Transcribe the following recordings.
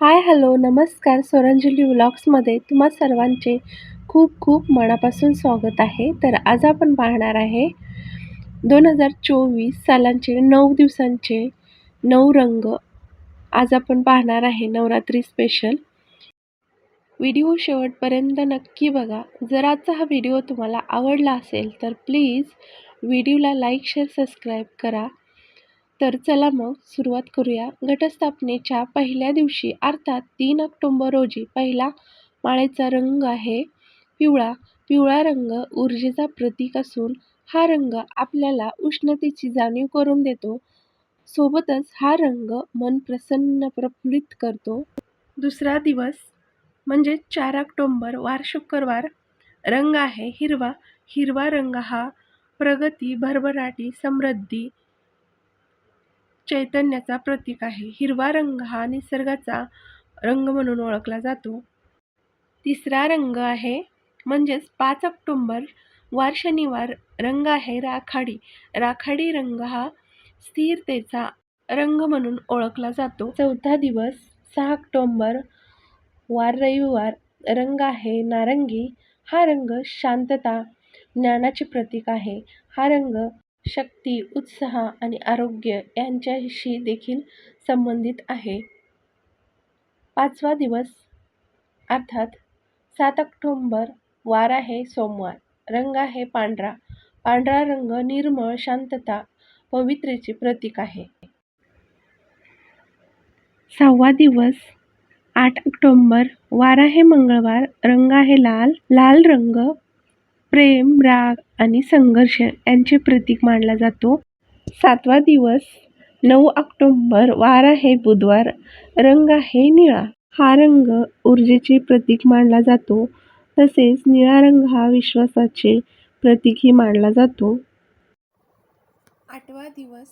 Hi hello नमस्कार. स्वरांजली व्लॉग्समध्ये तुम्हा सर्वांचे खूप खूप मनापासून स्वागत आहे. तर आज आपण पाहणार आहे दोन हजार चोवीस सालांचे नऊ दिवसांचे नऊ रंग. आज आपण पाहणार आहे नवरात्री स्पेशल व्हिडिओ शेवटपर्यंत नक्की बघा. जर आजचा हा व्हिडिओ तुम्हाला आवडला असेल तर प्लीज व्हिडिओला लाईक शेअर सबस्क्राईब करा. तर चला मग सुरुवात करूया. घटस्थापनेच्या पहिल्या दिवशी अर्थात तीन ऑक्टोंबर रोजी पहिला माळेचा रंग आहे पिवळा. पिवळा रंग ऊर्जेचा प्रतीक असून हा रंग आपल्याला उष्णतेची जाणीव करून देतो. सोबतच हा रंग मन प्रसन्न प्रफुल्लित करतो. दुसरा दिवस म्हणजे चार ऑक्टोंबर वार शुक्रवार रंग आहे हिरवा. हिरवा रंग हा प्रगती भरभराटी समृद्धी चैतन्याचा प्रतीक आहे. हिरवा रंग हा निसर्गाचा रंग म्हणून ओळखला जातो. तिसरा रंग आहे म्हणजेच पाच ऑक्टोंबर वार शनिवार रंग आहे राखाडी. राखाडी रंग हा स्थिरतेचा रंग म्हणून ओळखला जातो. चौथा दिवस सहा ऑक्टोंबर वार रविवार रंग आहे नारंगी. हा रंग शांतता ज्ञानाचे प्रतीक आहे. हा रंग शक्ती उत्साह आणि आरोग्य यांच्याशी देखील संबंधित आहे. पाचवा दिवस अर्थात सात ऑक्टोंबर वार आहे सोमवार रंग आहे पांढरा. पांढरा रंग निर्मळ शांतता पवित्रेचे प्रतीक आहे. सहावा दिवस आठ ऑक्टोंबर वार आहे मंगळवार रंग आहे लाल. लाल रंग प्रेम राग आणि संघर्ष यांचे प्रतीक मानला जातो. सातवा दिवस नऊ ऑक्टोंबर वार आहे बुधवार रंग आहे निळा. हा रंग ऊर्जेचे प्रतीक मानला जातो. तसेच निळा रंग हा विश्वासाचे प्रतीकही मानला जातो. आठवा दिवस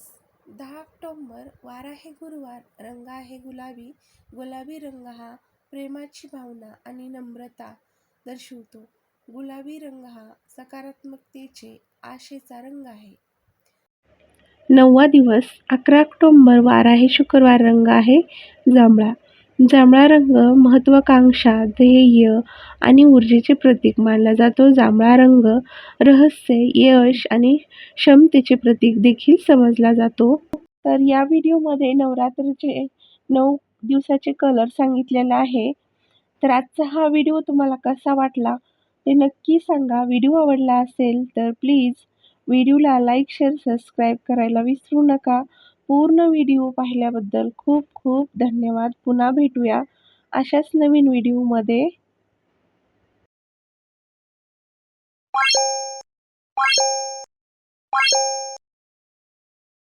दहा ऑक्टोंबर वार आहे गुरुवार रंग आहे गुलाबी. गुलाबी रंग हा प्रेमाची भावना आणि नम्रता दर्शवतो. गुलाबी रंग हा सकारात्मकतेचे आशेचा रंग आहे. नववा दिवस अकरा ऑक्टोंबर वार आहे शुक्रवार रंग आहे. जांभळा. जांभळा रंग महत्त्वाकांक्षा ध्येय आणि ऊर्जेचे प्रतीक मानला जातो. जांभळा रंग रहस्य यश आणि क्षमतेचे प्रतीक देखील समजला जातो. तर या व्हिडिओमध्ये नवरात्रीचे नऊ दिवसाचे कलर सांगितलेला आहे. तर आजचा हा व्हिडिओ तुम्हाला कसा वाटला? ते नक्की सांगा. व्हिडिओ आवडला असेल तर प्लीज व्हिडिओला लाईक शेअर सबस्क्राईब करायला विसरू नका. पूर्ण व्हिडिओ पाहिल्याबद्दल खूप खूप धन्यवाद. पुन्हा भेटूया अशाच नवीन व्हिडिओमध्ये.